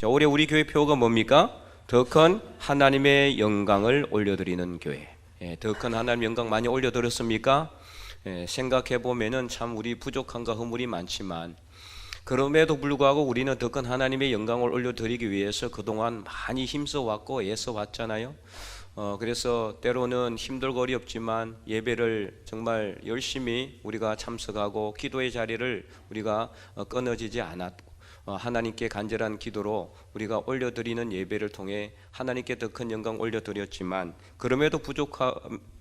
자, 올해 우리 교회 표가 뭡니까? 더 큰 하나님의 영광을 올려드리는 교회. 예, 더큰 하나님 영광 많이 올려드렸습니까? 예, 생각해 보면은 참 우리 부족함과 허물이 많지만 그럼에도 불구하고 우리는 더 큰 하나님의 영광을 올려드리기 위해서 그동안 많이 힘써 왔고 애써 왔잖아요. 어, 그래서 때로는 힘들고 어렵지만 예배를 정말 열심히 우리가 참석하고 기도의 자리를 우리가 어, 끊어지지 않았고 어, 하나님께 간절한 기도로 우리가 올려드리는 예배를 통해 하나님께 더 큰 영광 올려드렸지만 그럼에도 부족할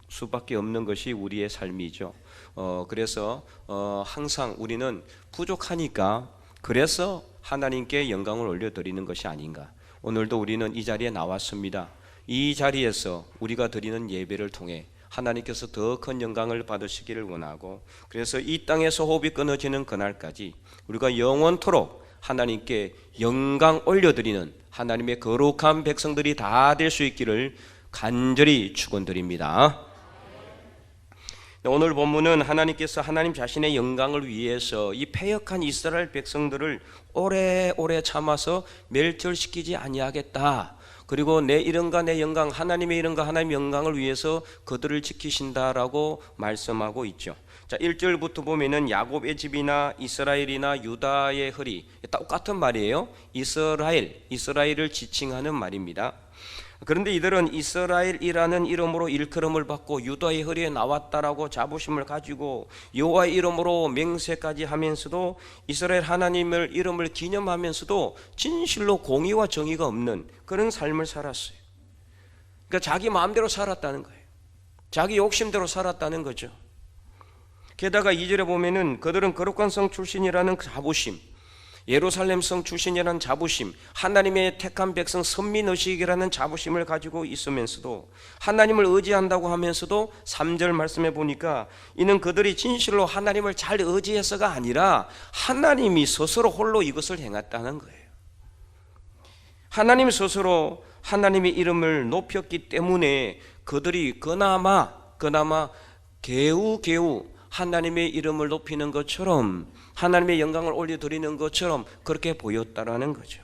수밖에 없는 것이 우리의 삶이죠. 어, 그래서 어, 항상 우리는 부족하니까 그래서 하나님께 영광을 올려드리는 것이 아닌가. 오늘도 우리는 이 자리에 나왔습니다. 이 자리에서 우리가 드리는 예배를 통해 하나님께서 더 큰 영광을 받으시기를 원하고 그래서 이 땅에서 호흡이 끊어지는 그날까지 우리가 영원토록 하나님께 영광 올려드리는 하나님의 거룩한 백성들이 다 될 수 있기를 간절히 축원드립니다. 오늘 본문은 하나님께서 하나님 자신의 영광을 위해서 이 패역한 이스라엘 백성들을 오래오래 참아서 멸절시키지 아니하겠다. 그리고 내 이름과 내 영광 하나님의 이름과 하나님의 영광을 위해서 그들을 지키신다라고 말씀하고 있죠. 자, 1절부터 보면은 야곱의 집이나 이스라엘이나 유다의 허리 똑같은 말이에요. 이스라엘, 이스라엘을 지칭하는 말입니다. 그런데 이들은 이스라엘이라는 이름으로 일컬음을 받고 유다의 허리에 나왔다라고 자부심을 가지고 여호와의 이름으로 맹세까지 하면서도 이스라엘 하나님을 이름을 기념하면서도 진실로 공의와 정의가 없는 그런 삶을 살았어요. 그러니까 자기 마음대로 살았다는 거예요. 자기 욕심대로 살았다는 거죠. 게다가 2절에 보면은 그들은 거룩한 성 출신이라는 그 자부심 예루살렘 성 출신이라는 자부심, 하나님의 택한 백성 선민 의식이라는 자부심을 가지고 있으면서도 하나님을 의지한다고 하면서도 3절 말씀해 보니까 이는 그들이 진실로 하나님을 잘 의지해서가 아니라 하나님이 스스로 홀로 이것을 행했다는 거예요. 하나님 스스로 하나님의 이름을 높였기 때문에 그들이 그나마 그나마 개우 개우 하나님의 이름을 높이는 것처럼 하나님의 영광을 올려드리는 것처럼 그렇게 보였다라는 거죠.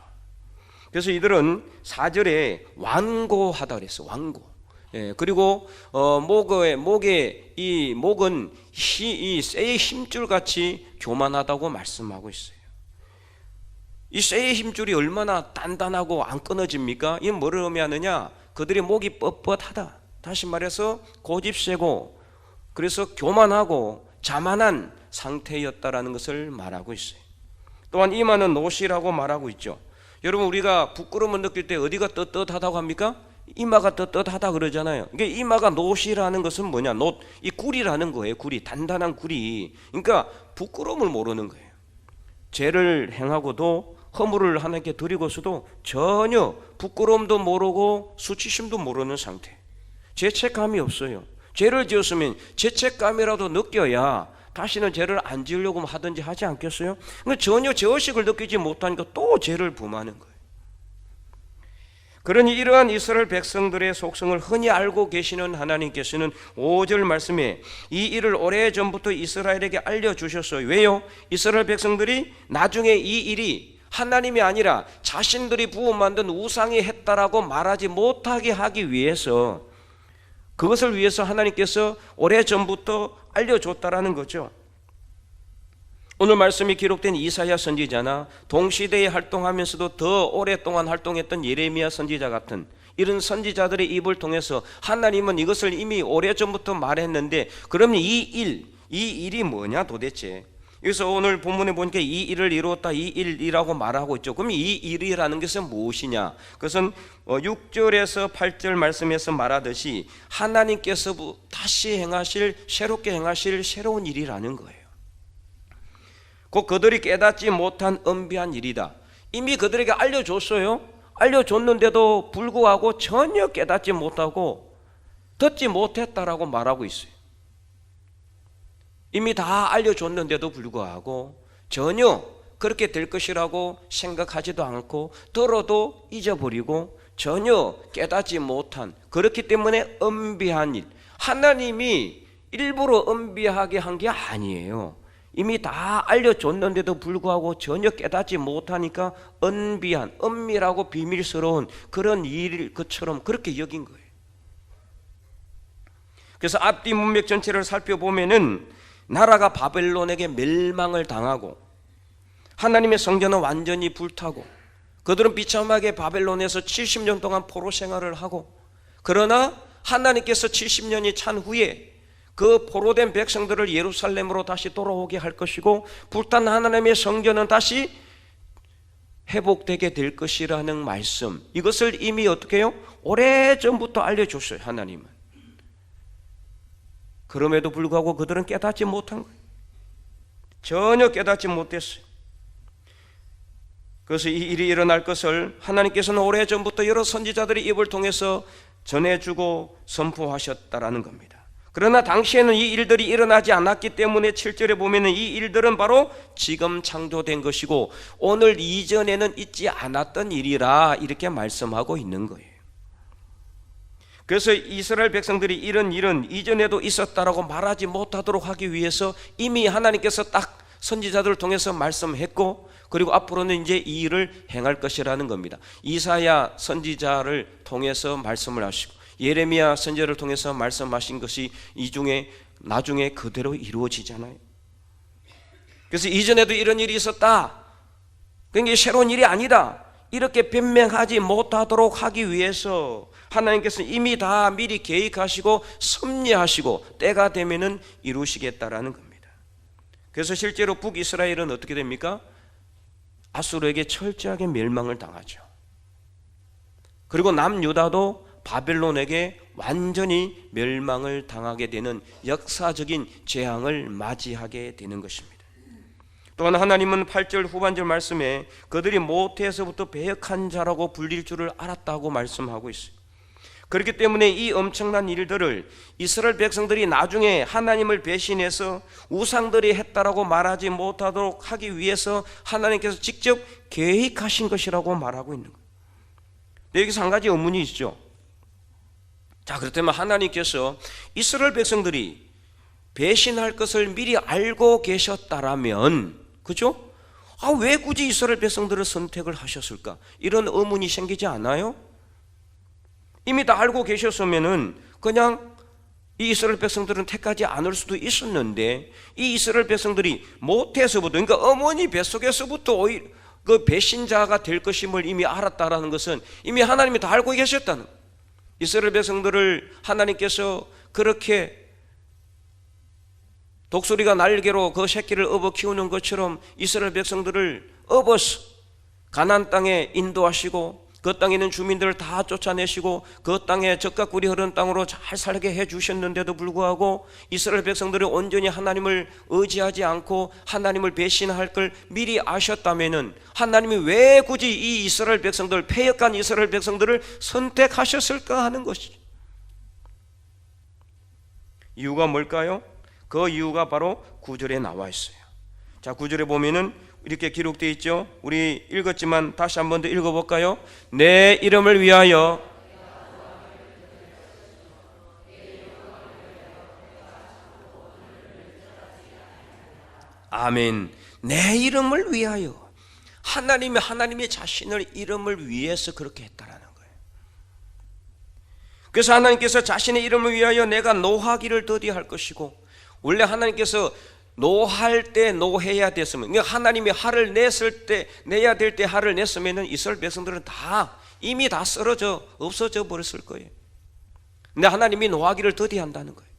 그래서 이들은 4절에 완고하다 그랬어. 완고. 예, 그리고 어, 목에 목에 이 목은 희, 이 쇠의 힘줄 같이 교만하다고 말씀하고 있어요. 이 쇠의 힘줄이 얼마나 단단하고 안 끊어집니까? 이 뭐를 의미하느냐? 그들의 목이 뻣뻣하다. 다시 말해서 고집세고 그래서 교만하고 자만한 상태였다라는 것을 말하고 있어요. 또한 이마는 노시라고 말하고 있죠. 여러분 우리가 부끄러움을 느낄 때 어디가 떳떳하다고 합니까? 이마가 떳떳하다 그러잖아요. 이게 이마가 노시라는 것은 뭐냐? 노, 이 굴이라는 거예요. 굴이 단단한 굴이. 그러니까 부끄러움을 모르는 거예요. 죄를 행하고도 허물을 하나님께 드리고서도 전혀 부끄러움도 모르고 수치심도 모르는 상태. 죄책감이 없어요. 죄를 지었으면 죄책감이라도 느껴야 다시는 죄를 안 지으려고 하든지 하지 않겠어요? 그러니까 전혀 죄의식을 느끼지 못하니까 또 죄를 범하는 거예요. 그러니 이러한 이스라엘 백성들의 속성을 흔히 알고 계시는 하나님께서는 5절 말씀에 이 일을 오래전부터 이스라엘에게 알려주셨어요. 왜요? 이스라엘 백성들이 나중에 이 일이 하나님이 아니라 자신들이 부어 만든 우상이 했다라고 말하지 못하게 하기 위해서 그것을 위해서 하나님께서 오래전부터 알려줬다라는 거죠. 오늘 말씀이 기록된 이사야 선지자나 동시대에 활동하면서도 더 오랫동안 활동했던 예레미야 선지자 같은 이런 선지자들의 입을 통해서 하나님은 이것을 이미 오래전부터 말했는데 그러면 이 일, 이 일이 뭐냐 도대체? 여기서 오늘 본문에 보니까 이 일을 이루었다 이 일이라고 말하고 있죠. 그럼 이 일이라는 것은 무엇이냐? 그것은 6절에서 어, 8절 말씀에서 말하듯이 하나님께서 다시 행하실 새롭게 행하실 새로운 일이라는 거예요. 곧 그들이 깨닫지 못한 은비한 일이다. 이미 그들에게 알려줬어요. 알려줬는데도 불구하고 전혀 깨닫지 못하고 듣지 못했다라고 말하고 있어요. 이미 다 알려줬는데도 불구하고 전혀 그렇게 될 것이라고 생각하지도 않고 들어도 잊어버리고 전혀 깨닫지 못한 그렇기 때문에 은비한 일 하나님이 일부러 은비하게 한 게 아니에요 이미 다 알려줬는데도 불구하고 전혀 깨닫지 못하니까 은비한, 은밀하고 비밀스러운 그런 일일 것처럼 그렇게 여긴 거예요. 그래서 앞뒤 문맥 전체를 살펴보면은 나라가 바벨론에게 멸망을 당하고 하나님의 성전은 완전히 불타고 그들은 비참하게 바벨론에서 70년 동안 포로 생활을 하고 그러나 하나님께서 70년이 찬 후에 그 포로된 백성들을 예루살렘으로 다시 돌아오게 할 것이고 불탄 하나님의 성전은 다시 회복되게 될 것이라는 말씀 이것을 이미 어떻게 해요? 오래전부터 알려줬어요 하나님은 그럼에도 불구하고 그들은 깨닫지 못한 거예요 전혀 깨닫지 못했어요 그래서 이 일이 일어날 것을 하나님께서는 오래전부터 여러 선지자들의 입을 통해서 전해주고 선포하셨다라는 겁니다. 그러나 당시에는 이 일들이 일어나지 않았기 때문에 7절에 보면은 이 일들은 바로 지금 창조된 것이고 오늘 이전에는 있지 않았던 일이라 이렇게 말씀하고 있는 거예요. 그래서 이스라엘 백성들이 이런 일은 이전에도 있었다라고 말하지 못하도록 하기 위해서 이미 하나님께서 딱 선지자들을 통해서 말씀했고 그리고 앞으로는 이제 이 일을 행할 것이라는 겁니다. 이사야 선지자를 통해서 말씀을 하시고 예레미야 선지자를 통해서 말씀하신 것이 이 중에 나중에 그대로 이루어지잖아요. 그래서 이전에도 이런 일이 있었다. 그게 새로운 일이 아니다. 이렇게 변명하지 못하도록 하기 위해서 하나님께서 이미 다 미리 계획하시고 섭리하시고 때가 되면은 이루시겠다라는 겁니다. 그래서 실제로 북이스라엘은 어떻게 됩니까? 아수르에게 철저하게 멸망을 당하죠. 그리고 남유다도 바벨론에게 완전히 멸망을 당하게 되는 역사적인 재앙을 맞이하게 되는 것입니다. 또한 하나님은 8절 후반절 말씀에 그들이 모태에서부터 배역한 자라고 불릴 줄을 알았다고 말씀하고 있어요. 그렇기 때문에 이 엄청난 일들을 이스라엘 백성들이 나중에 하나님을 배신해서 우상들이 했다라고 말하지 못하도록 하기 위해서 하나님께서 직접 계획하신 것이라고 말하고 있는 거예요. 여기서 한 가지 의문이 있죠. 자, 그렇다면 하나님께서 이스라엘 백성들이 배신할 것을 미리 알고 계셨다라면, 그죠? 아, 왜 굳이 이스라엘 백성들을 선택을 하셨을까? 이런 의문이 생기지 않아요? 이미 다 알고 계셨으면은 그냥 이 이스라엘 백성들은 택하지 않을 수도 있었는데 이 이스라엘 백성들이 모태에서부터 그러니까 어머니 뱃속에서부터 그 배신자가 될 것임을 이미 알았다라는 것은 이미 하나님이 다 알고 계셨다는 이스라엘 백성들을 하나님께서 그렇게 독수리가 날개로 그 새끼를 업어 키우는 것처럼 이스라엘 백성들을 업어서 가나안 땅에 인도하시고 그 땅에 있는 주민들을 다 쫓아내시고 그 땅에 적과 꿀이 흐르는 땅으로 잘 살게 해 주셨는데도 불구하고 이스라엘 백성들이 온전히 하나님을 의지하지 않고 하나님을 배신할 걸 미리 아셨다면은 하나님이 왜 굳이 이 이스라엘 백성들 패역한 이스라엘 백성들을 선택하셨을까 하는 것이죠. 이유가 뭘까요? 그 이유가 바로 구절에 나와 있어요. 자, 구절에 보면은 이렇게 기록되어 있죠. 우리 읽었지만 다시 한 번 더 읽어 볼까요? 내 이름을 위하여 아멘. 내 이름을 위하여 하나님이 하나님의 자신을 이름을 위해서 그렇게 했다라는 거예요. 그래서 하나님께서 자신의 이름을 위하여 내가 노하기를 더디할 것이고 원래 하나님께서 노할 때 노해야 됐으면 그러니까 하나님이 화를 냈을 때 내야 될 때 화를 냈으면은 이스라엘 백성들은 다 이미 다 쓰러져 없어져 버렸을 거예요. 근데 하나님이 노하기를 더디한다는 거예요.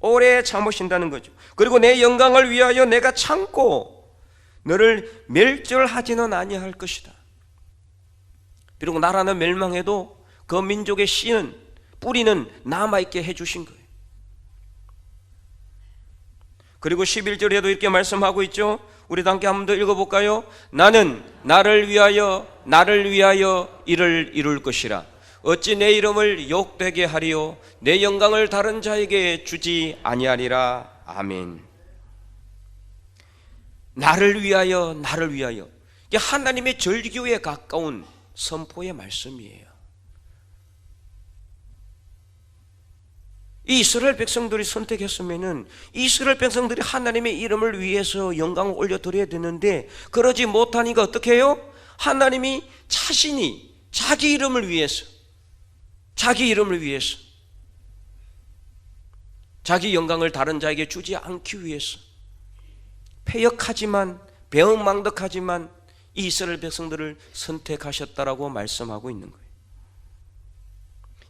오래 참으신다는 거죠. 그리고 내 영광을 위하여 내가 참고 너를 멸절하지는 아니할 것이다. 비록 나라는 멸망해도 그 민족의 씨는 뿌리는 남아 있게 해 주신 거예요. 그리고 11절에도 이렇게 말씀하고 있죠. 우리 함께 한번 더 읽어볼까요? 나는 나를 위하여 나를 위하여 이를 이룰 것이라. 어찌 내 이름을 욕되게 하리요 내 영광을 다른 자에게 주지 아니하리라. 아멘. 나를 위하여 나를 위하여. 하나님의 절기에 가까운 선포의 말씀이에요. 이 이스라엘 백성들이 선택했으면은 이스라엘 백성들이 하나님의 이름을 위해서 영광을 올려드려야 되는데 그러지 못하니까 어떻게 해요? 하나님이 자신이 자기 이름을 위해서 자기 이름을 위해서 자기 영광을 다른 자에게 주지 않기 위해서 패역하지만 배은망덕하지만 이 이스라엘 백성들을 선택하셨다라고 말씀하고 있는 거예요.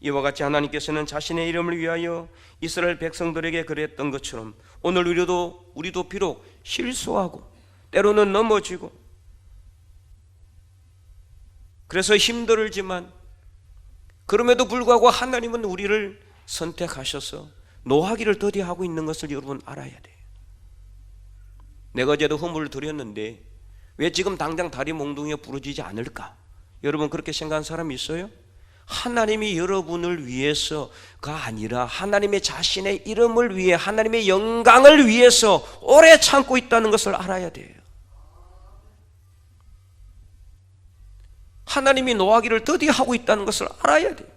이와 같이 하나님께서는 자신의 이름을 위하여 이스라엘 백성들에게 그랬던 것처럼 오늘 우리도 우리도 비록 실수하고 때로는 넘어지고 그래서 힘들지만 그럼에도 불구하고 하나님은 우리를 선택하셔서 노하기를 더디하고 있는 것을 여러분 알아야 돼요. 내가 어제도 허물을 드렸는데 왜 지금 당장 다리 몽둥이가 부러지지 않을까? 여러분 그렇게 생각한 사람이 있어요? 하나님이 여러분을 위해서가 아니라 하나님의 자신의 이름을 위해 하나님의 영광을 위해서 오래 참고 있다는 것을 알아야 돼요. 하나님이 노하기를 더디하고 있다는 것을 알아야 돼요.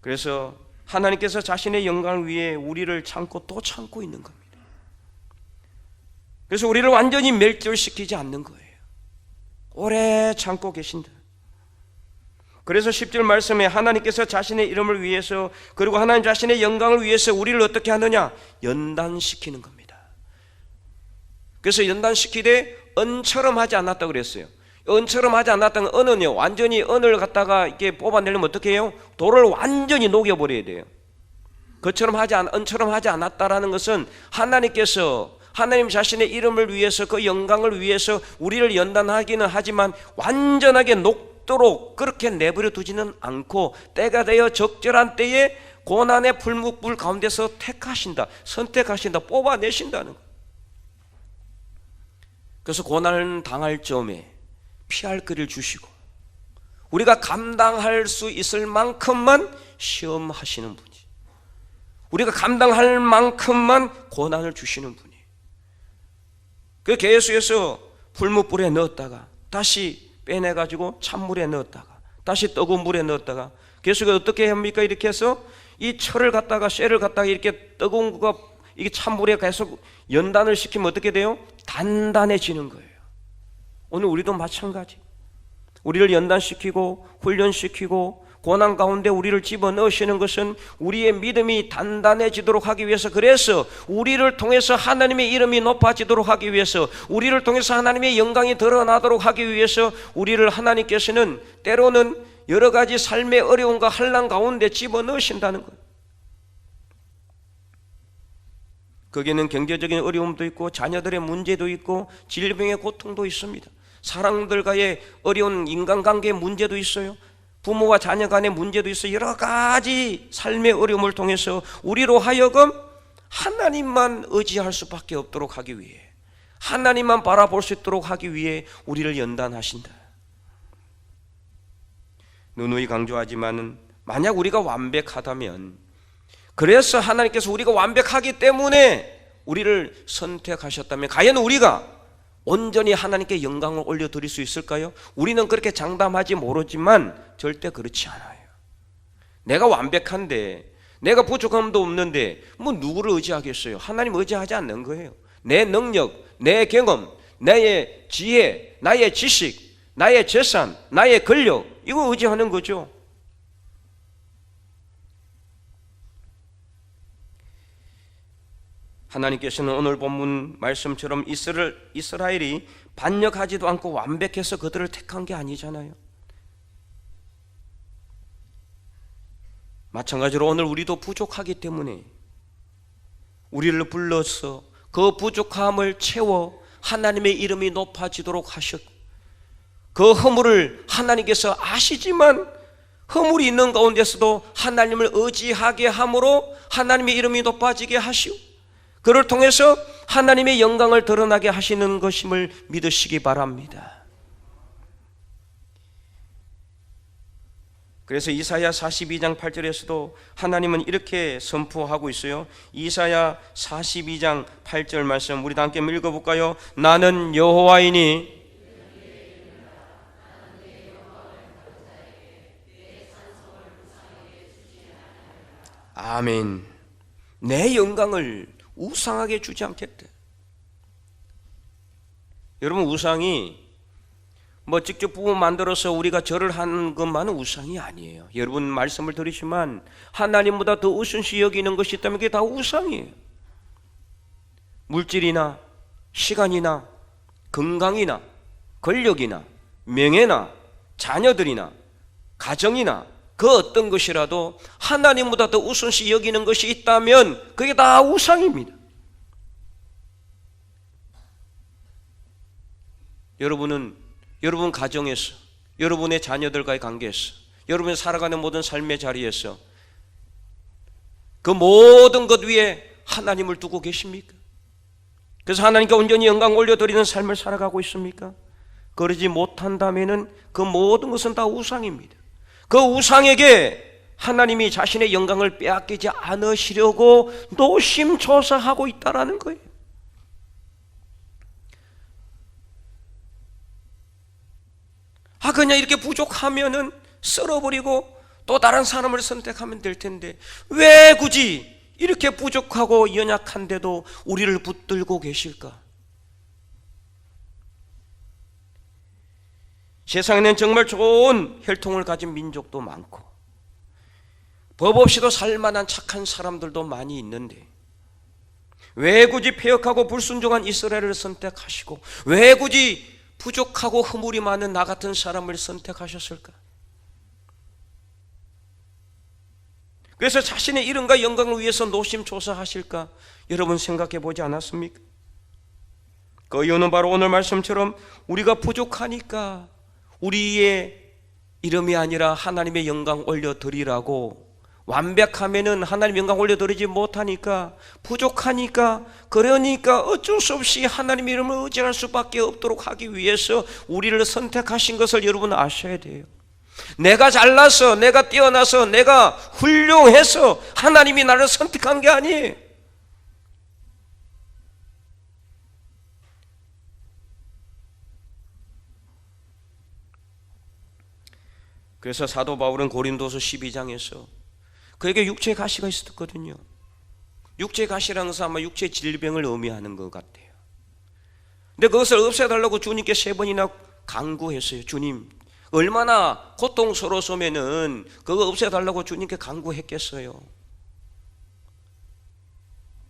그래서 하나님께서 자신의 영광을 위해 우리를 참고 또 참고 있는 겁니다. 그래서 우리를 완전히 멸절시키지 않는 거예요. 오래 참고 계신다. 그래서 10절 말씀에 하나님께서 자신의 이름을 위해서 그리고 하나님 자신의 영광을 위해서 우리를 어떻게 하느냐? 연단시키는 겁니다. 그래서 연단시키되 은처럼 하지 않았다 그랬어요. 은처럼 하지 않았다는 은은요. 완전히 은을 갖다가 이렇게 뽑아내려면 어떻게 해요? 돌을 완전히 녹여버려야 돼요. 그처럼 하지 않, 은처럼 하지 않았다라는 것은 하나님께서 하나님 자신의 이름을 위해서 그 영광을 위해서 우리를 연단하기는 하지만 완전하게 녹도록 그렇게 내버려 두지는 않고 때가 되어 적절한 때에 고난의 불묵불 가운데서 택하신다, 선택하신다, 뽑아내신다는 거. 그래서 고난을 당할 점에 피할 거리를 주시고 우리가 감당할 수 있을 만큼만 시험하시는 분이 우리가 감당할 만큼만 고난을 주시는 분이 그 개수에서 불무불에 넣었다가 다시 빼내가지고 찬물에 넣었다가 다시 뜨거운 물에 넣었다가 개수가 어떻게 합니까? 이렇게 해서 이 철을 갖다가 쇠를 갖다가 이렇게 뜨거운 거가 이게 찬물에 계속 연단을 시키면 어떻게 돼요? 단단해지는 거예요. 오늘 우리도 마찬가지. 우리를 연단시키고 훈련시키고 고난 가운데 우리를 집어 넣으시는 것은 우리의 믿음이 단단해지도록 하기 위해서 그래서 우리를 통해서 하나님의 이름이 높아지도록 하기 위해서 우리를 통해서 하나님의 영광이 드러나도록 하기 위해서 우리를 하나님께서는 때로는 여러 가지 삶의 어려움과 한란 가운데 집어 넣으신다는 거예요. 거기에는 경제적인 어려움도 있고 자녀들의 문제도 있고 질병의 고통도 있습니다. 사람들과의 어려운 인간관계의 문제도 있어요. 부모와 자녀 간의 문제도 있어 여러 가지 삶의 어려움을 통해서 우리로 하여금 하나님만 의지할 수밖에 없도록 하기 위해 하나님만 바라볼 수 있도록 하기 위해 우리를 연단하신다. 누누이 강조하지만은 만약 우리가 완벽하다면 그래서 하나님께서 우리가 완벽하기 때문에 우리를 선택하셨다면 과연 우리가 온전히 하나님께 영광을 올려드릴 수 있을까요? 우리는 그렇게 장담하지 모르지만 절대 그렇지 않아요. 내가 완벽한데, 내가 부족함도 없는데, 뭐 누구를 의지하겠어요? 하나님 의지하지 않는 거예요. 내 능력, 내 경험, 나의 지혜, 나의 지식, 나의 재산, 나의 권력, 이거 의지하는 거죠. 하나님께서는 오늘 본문 말씀처럼 이스라엘, 이스라엘 이 반역하지도 않고 완벽해서 그들을 택한 게 아니잖아요. 마찬가지로 오늘 우리도 부족하기 때문에 우리를 불러서 그 부족함을 채워 하나님의 이름이 높아지도록 하셨고 그 허물을 하나님께서 아시지만 허물이 있는 가운데서도 하나님을 의지하게 함으로 하나님의 이름이 높아지게 하시오. 그를 통해서 하나님의 영광을 드러나게 하시는 것임을 믿으시기 바랍니다. 그래서 이사야 42장 8절에서도 하나님은 이렇게 선포하고 있어요. 이사야 42장 8절 말씀 우리 다 함께 읽어 볼까요? 나는 여호와이니 아멘. 내 영광을 우상하게 주지 않겠대. 여러분 우상이 뭐 직접 부분 만들어서 우리가 절을 하는 것만은 우상이 아니에요. 여러분 말씀을 들으시면 하나님보다 더 우선시 여기는 것이 있다면 그게 다 우상이에요. 물질이나 시간이나 건강이나 권력이나 명예나 자녀들이나 가정이나 그 어떤 것이라도 하나님보다 더 우선시 여기는 것이 있다면 그게 다 우상입니다. 여러분은 여러분 가정에서 여러분의 자녀들과의 관계에서 여러분이 살아가는 모든 삶의 자리에서 그 모든 것 위에 하나님을 두고 계십니까? 그래서 하나님께 온전히 영광 올려드리는 삶을 살아가고 있습니까? 그러지 못한다면은 그 모든 것은 다 우상입니다. 그 우상에게 하나님이 자신의 영광을 빼앗기지 않으시려고 노심초사하고 있다라는 거예요. 아 그냥 이렇게 부족하면은 썰어버리고 또 다른 사람을 선택하면 될 텐데 왜 굳이 이렇게 부족하고 연약한데도 우리를 붙들고 계실까? 세상에는 정말 좋은 혈통을 가진 민족도 많고 법 없이도 살만한 착한 사람들도 많이 있는데 왜 굳이 폐역하고 불순종한 이스라엘을 선택하시고 왜 굳이 부족하고 허물이 많은 나 같은 사람을 선택하셨을까? 그래서 자신의 이름과 영광을 위해서 노심초사하실까? 여러분 생각해 보지 않았습니까? 그 이유는 바로 오늘 말씀처럼 우리가 부족하니까 우리의 이름이 아니라 하나님의 영광 올려드리라고 완벽하면은 하나님 영광 올려드리지 못하니까 부족하니까 그러니까 어쩔 수 없이 하나님 이름을 의지할 수밖에 없도록 하기 위해서 우리를 선택하신 것을 여러분 아셔야 돼요. 내가 잘나서 내가 뛰어나서 내가 훌륭해서 하나님이 나를 선택한 게 아니에요. 그래서 사도 바울은 고린도서 12장에서 그에게 육체 가시가 있었거든요. 육체 가시라는 것은 아마 육체 질병을 의미하는 것 같아요. 근데 그것을 없애달라고 주님께 세 번이나 강구했어요. 주님, 얼마나 고통스러웠으면은 그거 없애달라고 주님께 강구했겠어요.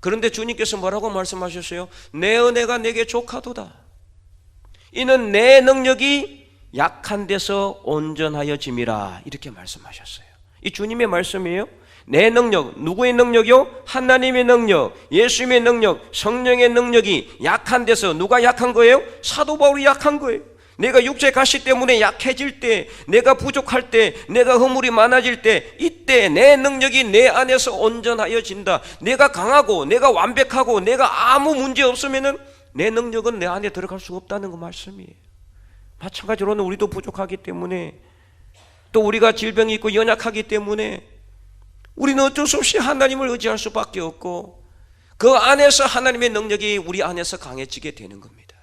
그런데 주님께서 뭐라고 말씀하셨어요? 내 은혜가 내게 족하도다. 이는 내 능력이 약한 데서 온전하여 짐이라 이렇게 말씀하셨어요. 이 주님의 말씀이에요. 내 능력, 누구의 능력이요? 하나님의 능력, 예수님의 능력, 성령의 능력이 약한 데서 누가 약한 거예요? 사도 바울이 약한 거예요. 내가 육체 가시 때문에 약해질 때, 내가 부족할 때, 내가 허물이 많아질 때, 이때 내 능력이 내 안에서 온전하여진다. 내가 강하고, 내가 완벽하고, 내가 아무 문제 없으면은 내 능력은 내 안에 들어갈 수 없다는 그 말씀이에요. 마찬가지로는 우리도 부족하기 때문에 또 우리가 질병이 있고 연약하기 때문에 우리는 어쩔 수 없이 하나님을 의지할 수밖에 없고 그 안에서 하나님의 능력이 우리 안에서 강해지게 되는 겁니다.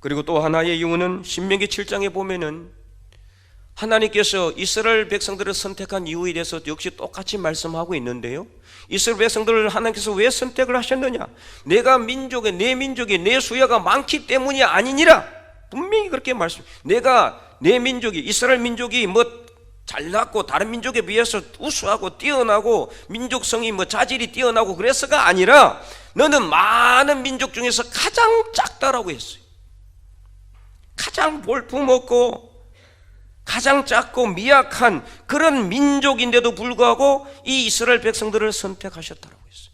그리고 또 하나의 이유는 신명기 7장에 보면은 하나님께서 이스라엘 백성들을 선택한 이유에 대해서 역시 똑같이 말씀하고 있는데요. 이스라엘 백성들을 하나님께서 왜 선택을 하셨느냐? 내가 민족의 내 민족의 내 수야가 많기 때문이 아니니라. 분명히 그렇게 말씀. 내가 내 민족이 이스라엘 민족이 뭐 잘났고 다른 민족에 비해서 우수하고 뛰어나고 민족성이 뭐 자질이 뛰어나고 그래서가 아니라 너는 많은 민족 중에서 가장 작다라고 했어요. 가장 볼품없고 가장 작고 미약한 그런 민족인데도 불구하고 이 이스라엘 백성들을 선택하셨다라고 했어요.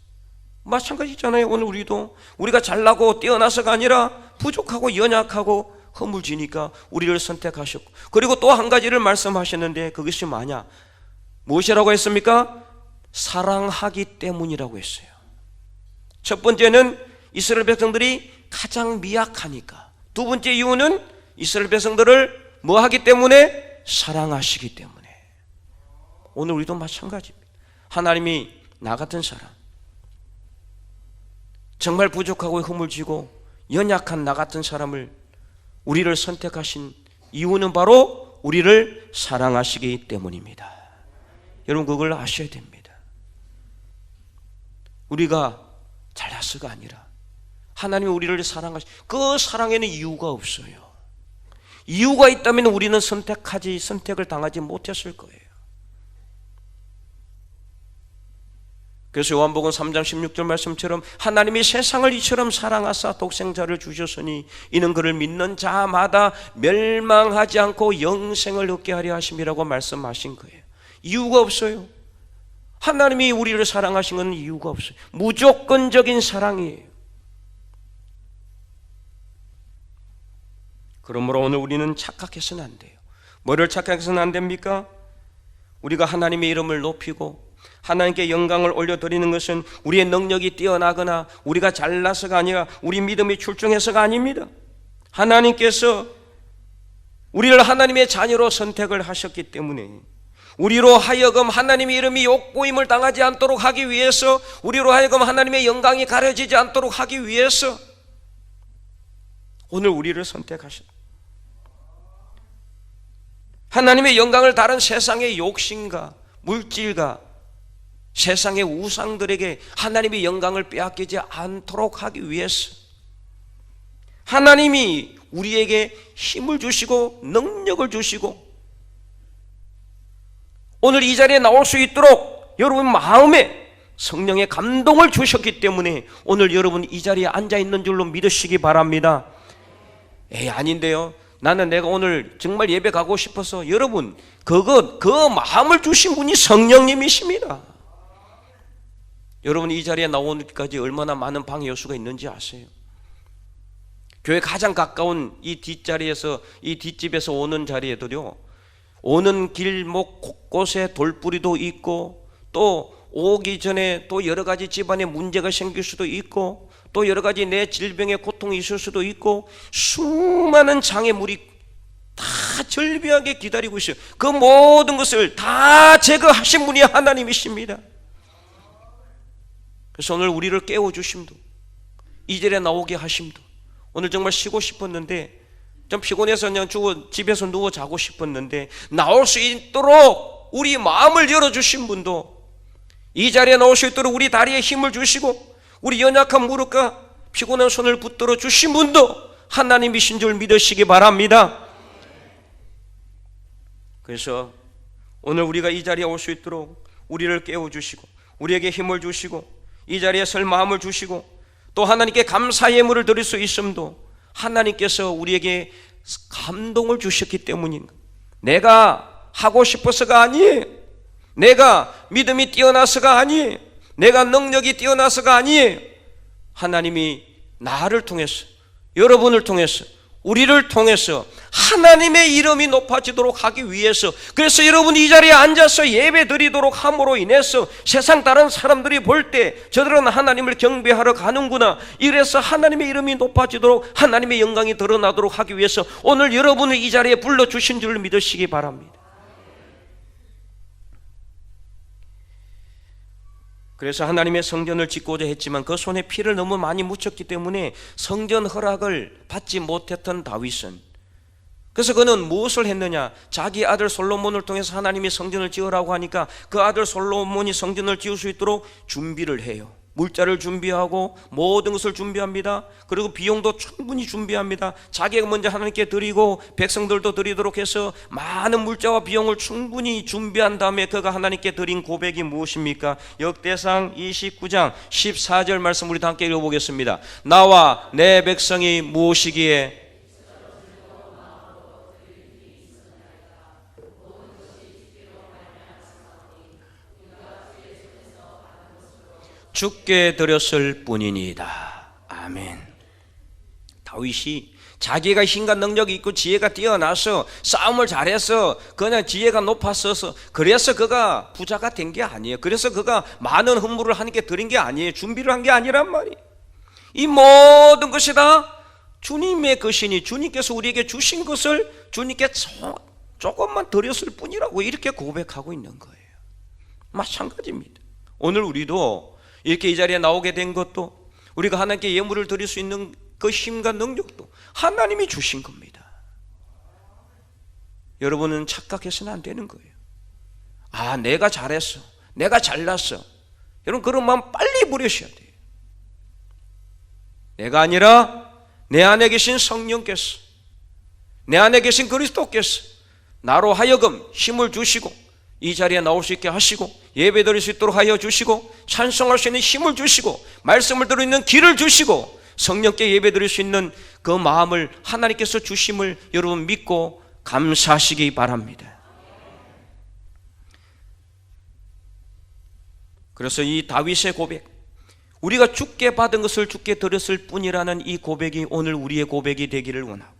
마찬가지잖아요. 오늘 우리도 우리가 잘나고 뛰어나서가 아니라 부족하고 연약하고 허물지니까 우리를 선택하셨고 그리고 또 한 가지를 말씀하셨는데 그것이 뭐냐? 무엇이라고 했습니까? 사랑하기 때문이라고 했어요. 첫 번째는 이스라엘 백성들이 가장 미약하니까. 두 번째 이유는 이스라엘 백성들을 뭐 하기 때문에 사랑하시기 때문에 오늘 우리도 마찬가지입니다. 하나님이 나 같은 사람 정말 부족하고 허물지고 연약한 나 같은 사람을 우리를 선택하신 이유는 바로 우리를 사랑하시기 때문입니다. 여러분 그걸 아셔야 됩니다. 우리가 잘나서가 아니라 하나님이 우리를 사랑하시 그 사랑에는 이유가 없어요. 이유가 있다면 우리는 선택하지 선택을 당하지 못했을 거예요. 그래서 요한복음 3장 16절 말씀처럼 하나님이 세상을 이처럼 사랑하사 독생자를 주셨으니 이는 그를 믿는 자마다 멸망하지 않고 영생을 얻게 하려 하심이라고 말씀하신 거예요. 이유가 없어요. 하나님이 우리를 사랑하신 건 이유가 없어요. 무조건적인 사랑이에요. 그러므로 오늘 우리는 착각해서는 안 돼요. 뭐를 착각해서는 안 됩니까? 우리가 하나님의 이름을 높이고 하나님께 영광을 올려드리는 것은 우리의 능력이 뛰어나거나 우리가 잘나서가 아니라 우리 믿음이 출중해서가 아닙니다. 하나님께서 우리를 하나님의 자녀로 선택을 하셨기 때문에 우리로 하여금 하나님의 이름이 욕보임을 당하지 않도록 하기 위해서 우리로 하여금 하나님의 영광이 가려지지 않도록 하기 위해서 오늘 우리를 선택하셨다. 하나님의 영광을 다른 세상의 욕심과 물질과 세상의 우상들에게 하나님의 영광을 빼앗기지 않도록 하기 위해서 하나님이 우리에게 힘을 주시고 능력을 주시고 오늘 이 자리에 나올 수 있도록 여러분 마음에 성령의 감동을 주셨기 때문에 오늘 여러분 이 자리에 앉아 있는 줄로 믿으시기 바랍니다. 에이 아닌데요. 나는 내가 오늘 정말 예배 가고 싶어서 여러분 그것 그 마음을 주신 분이 성령님이십니다. 여러분 이 자리에 나오기까지 얼마나 많은 방해 요소가 있는지 아세요? 교회 가장 가까운 이 뒷자리에서 이 뒷집에서 오는 자리에도요. 오는 길목 곳곳에 돌뿌리도 있고 또 오기 전에 또 여러 가지 집안에 문제가 생길 수도 있고 또 여러 가지 내 질병의 고통이 있을 수도 있고 수많은 장애물이 다 절비하게 기다리고 있어요. 그 모든 것을 다 제거하신 분이 하나님이십니다. 그래서 오늘 우리를 깨워 주심도 이 자리에 나오게 하심도 오늘 정말 쉬고 싶었는데 좀 피곤해서 그냥 주고 집에서 누워 자고 싶었는데 나올 수 있도록 우리 마음을 열어 주신 분도 이 자리에 나올 수 있도록 우리 다리에 힘을 주시고 우리 연약한 무릎과 피곤한 손을 붙들어 주신 분도 하나님이신 줄 믿으시기 바랍니다. 그래서 오늘 우리가 이 자리에 올 수 있도록 우리를 깨워 주시고 우리에게 힘을 주시고 이 자리에 설 마음을 주시고 또 하나님께 감사의 예물을 드릴 수 있음도 하나님께서 우리에게 감동을 주셨기 때문인 내가 하고 싶어서가 아니에요. 내가 믿음이 뛰어나서가 아니에요. 내가 능력이 뛰어나서가 아니에요. 하나님이 나를 통해서 여러분을 통해서 우리를 통해서 하나님의 이름이 높아지도록 하기 위해서 그래서 여러분이 이 자리에 앉아서 예배 드리도록 함으로 인해서 세상 다른 사람들이 볼 때 저들은 하나님을 경배하러 가는구나 이래서 하나님의 이름이 높아지도록 하나님의 영광이 드러나도록 하기 위해서 오늘 여러분을 이 자리에 불러주신 줄 믿으시기 바랍니다 그래서 하나님의 성전을 짓고자 했지만 그 손에 피를 너무 많이 묻혔기 때문에 성전 허락을 받지 못했던 다윗은 그래서 그는 무엇을 했느냐? 자기 아들 솔로몬을 통해서 하나님이 성전을 지으라고 하니까 그 아들 솔로몬이 성전을 지을 수 있도록 준비를 해요. 물자를 준비하고 모든 것을 준비합니다. 그리고 비용도 충분히 준비합니다. 자기가 먼저 하나님께 드리고 백성들도 드리도록 해서 많은 물자와 비용을 충분히 준비한 다음에 그가 하나님께 드린 고백이 무엇입니까? 역대상 29장 14절 말씀 우리 다 함께 읽어보겠습니다. 나와 내 백성이 무엇이기에 죽게 드렸을 뿐이니이다. 아멘. 다윗이 자기가 힘과 능력이 있고 지혜가 뛰어나서 싸움을 잘해서 그냥 지혜가 높았어서 그래서 그가 부자가 된 게 아니에요. 그래서 그가 많은 헌물을 하나님께 드린 게 아니에요. 준비를 한 게 아니란 말이에요. 이 모든 것이 다 주님의 것이니 주님께서 우리에게 주신 것을 주님께 조금만 드렸을 뿐이라고 이렇게 고백하고 있는 거예요. 마찬가지입니다. 오늘 우리도 이렇게 이 자리에 나오게 된 것도 우리가 하나님께 예물을 드릴 수 있는 그 힘과 능력도 하나님이 주신 겁니다. 여러분은 착각해서는 안 되는 거예요. 아, 내가 잘했어. 내가 잘났어. 여러분 그런 마음 빨리 버리셔야 돼요. 내가 아니라 내 안에 계신 성령께서 내 안에 계신 그리스도께서 나로 하여금 힘을 주시고 이 자리에 나올 수 있게 하시고 예배 드릴 수 있도록 하여 주시고 찬송할 수 있는 힘을 주시고 말씀을 들을 있는 길을 주시고 성령께 예배 드릴 수 있는 그 마음을 하나님께서 주심을 여러분 믿고 감사하시기 바랍니다. 그래서 이 다윗의 고백 우리가 죽게 받은 것을 죽게 드렸을 뿐이라는 이 고백이 오늘 우리의 고백이 되기를 원하고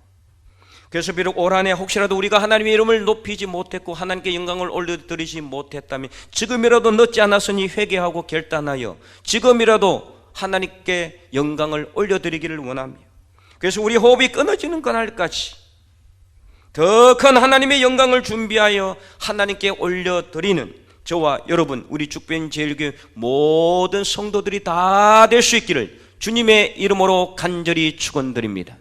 그래서 비록 올 한해 혹시라도 우리가 하나님의 이름을 높이지 못했고 하나님께 영광을 올려드리지 못했다면 지금이라도 늦지 않았으니 회개하고 결단하여 지금이라도 하나님께 영광을 올려드리기를 원합니다. 그래서 우리 호흡이 끊어지는 그날까지 더 큰 하나님의 영광을 준비하여 하나님께 올려드리는 저와 여러분 우리 죽변 제일교회 모든 성도들이 다 될 수 있기를 주님의 이름으로 간절히 축원드립니다.